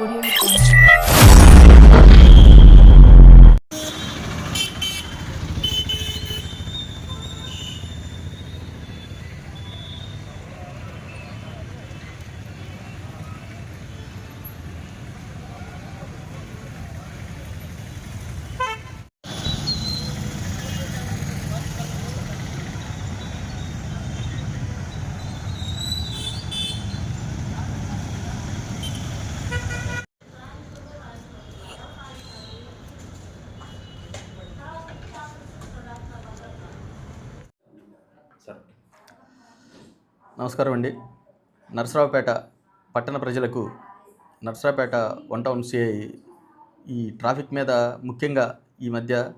Audio నమస్కారం అండి. నరసరావుపేట పట్టణ ప్రజలకు నరసరావుపేట వన్ టౌన్ సిఐ ఈ ట్రాఫిక్ మీద ముఖ్యంగా ఈ మధ్య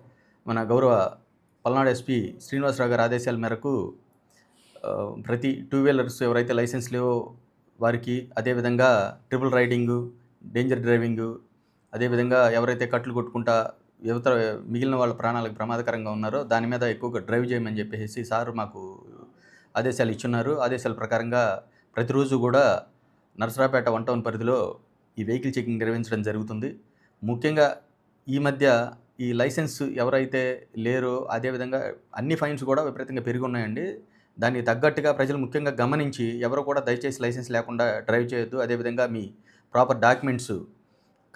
మన గౌరవ పల్నాడు ఎస్పీ శ్రీనివాసరావు గారి ఆదేశాల మేరకు ప్రతి టూ వీలర్స్ ఎవరైతే లైసెన్స్ లేవో వారికి అదేవిధంగా ట్రిపుల్ రైడింగు డేంజర్ డ్రైవింగు అదేవిధంగా ఎవరైతే కట్లు కొట్టుకుంటా యువత మిగిలిన వాళ్ళ ప్రాణాలకు ప్రమాదకరంగా ఉన్నారో దాని మీద ఎక్కువగా డ్రైవ్ చేయమని చెప్పేసి సార్ మాకు ఆదేశాలు ఇచ్చున్నారు. ఆదేశాల ప్రకారంగా ప్రతిరోజు కూడా నరసరాపేట వన్ టౌన్ పరిధిలో ఈ వెహికల్ చెకింగ్ నిర్వహించడం జరుగుతుంది. ముఖ్యంగా ఈ మధ్య ఈ లైసెన్స్ ఎవరైతే లేరో అదేవిధంగా అన్ని ఫైన్స్ కూడా విపరీతంగా పెరిగి ఉన్నాయండి దానికి తగ్గట్టుగా ప్రజలు ముఖ్యంగా గమనించి ఎవరు కూడా దయచేసి లైసెన్స్ లేకుండా డ్రైవ్ చేయొద్దు. అదేవిధంగా మీ ప్రాపర్ డాక్యుమెంట్స్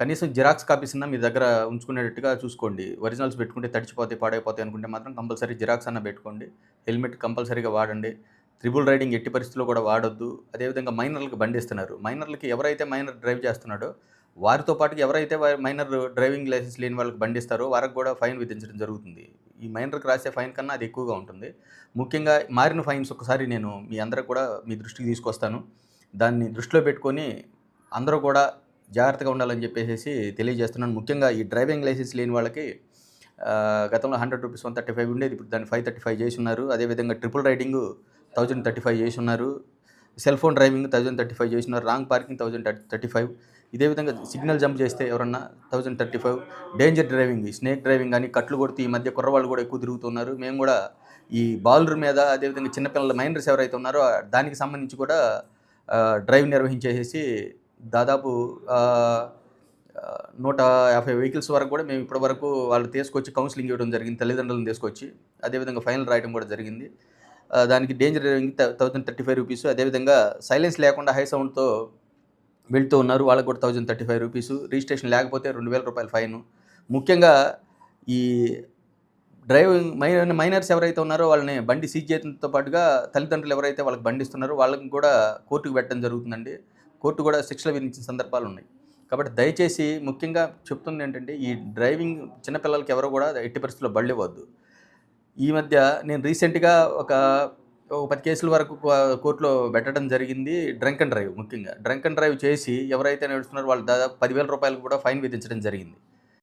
కనీసం జిరాక్స్ కాపీస్ అన్న మీ దగ్గర ఉంచుకునేటట్టుగా చూసుకోండి. ఒరిజినల్స్ పెట్టుకుంటే తడిచిపోతాయి పాడైపోతాయి అనుకుంటే మాత్రం కంపల్సరీ జిరాక్స్ అన్న పెట్టుకోండి. హెల్మెట్ కంపల్సరీగా వాడండి. త్రిబుల్ రైడింగ్ ఎట్టి పరిస్థితుల్లో కూడా వాడొద్దు. అదేవిధంగా మైనర్లకు బండి ఇస్తున్నారు మైనర్లకి ఎవరైతే మైనర్ డ్రైవ్ చేస్తున్నాడో వారితో పాటు ఎవరైతే మైనర్ డ్రైవింగ్ లైసెన్స్ లేని వాళ్ళకి బండి ఇస్తారో వారికి కూడా ఫైన్ విధించడం జరుగుతుంది. ఈ మైనర్కి రాసే ఫైన్ కన్నా అది ఎక్కువగా ఉంటుంది. ముఖ్యంగా మారిన ఫైన్స్ ఒకసారి నేను మీ అందరికి కూడా మీ దృష్టికి తీసుకొస్తాను. దాన్ని దృష్టిలో పెట్టుకొని అందరూ కూడా జాగ్రత్తగా ఉండాలని చెప్పేసి తెలియజేస్తున్నాను. ముఖ్యంగా ఈ డ్రైవింగ్ లైసెన్స్ లేని వాళ్ళకి గతంలో hundred rupees one thirty five ఉండేది. ఇప్పుడు దాన్ని ఫైవ్ థర్టీ ఫైవ్ చేసి ఉన్నారు అదేవిధంగా triple riding thousand thirty five చేసి ఉన్నారు cell phone driving thousand thirty five చేసి ఉన్నారు wrong parking thousand thirty five. ఇదే విధంగా సిగ్నల్ జంప్ చేస్తే ఎవరన్నా thousand thirty five. Danger driving snake driving కానీ కట్లు కొడుతూ ఈ మధ్య కుర్రవాళ్ళు కూడా ఎక్కువ తిరుగుతున్నారు. మేము కూడా ఈ బాలుర్ మీద అదేవిధంగా చిన్నపిల్లల మైనర్స్ ఎవరైతే ఉన్నారో దానికి సంబంధించి కూడా డ్రైవ్ నిర్వహించేసేసి దాదాపు నూట యాభై వెహికల్స్ వరకు కూడా మేము ఇప్పటి వరకు వాళ్ళు తీసుకొచ్చి కౌన్సిలింగ్ ఇవ్వడం జరిగింది తల్లిదండ్రులను తీసుకొచ్చి. అదేవిధంగా ఫైనల్ రాయడం కూడా జరిగింది. దానికి danger thousand thirty five rupees. అదేవిధంగా సైలెన్స్ లేకుండా హై సౌండ్తో వెళ్తూ ఉన్నారు. వాళ్ళకి కూడా thousand thirty five rupees. Registration లేకపోతే రెండు వేల రూపాయల ఫైన్. ముఖ్యంగా ఈ డ్రైవింగ్ మైనర్ మైనర్స్ ఎవరైతే ఉన్నారో వాళ్ళని బండి సీజ్ చేయడంతో పాటుగా తల్లిదండ్రులు ఎవరైతే వాళ్ళకి బండి ఇస్తున్నారో వాళ్ళకి కూడా కోర్టుకు పెట్టడం జరుగుతుందండి. కోర్టు కూడా శిక్షలు విధించిన సందర్భాలు ఉన్నాయి. కాబట్టి దయచేసి ముఖ్యంగా చెప్తుంది ఏంటంటే ఈ డ్రైవింగ్ చిన్నపిల్లలకి ఎవరు కూడా ఎట్టి పరిస్థితుల్లో బళ్ళు ఇవ్వద్దు. ఈ మధ్య నేను రీసెంట్గా ఒక ఒక పది కేసుల వరకు కోర్టులో పెట్టడం జరిగింది. డ్రంక్ అండ్ డ్రైవ్ ముఖ్యంగా. డ్రంక్ అండ్ డ్రైవ్ చేసి ఎవరైతే నడుస్తున్నారో వాళ్ళు దాదాపు పదివేల రూపాయలు కూడా ఫైన్ విధించడం జరిగింది.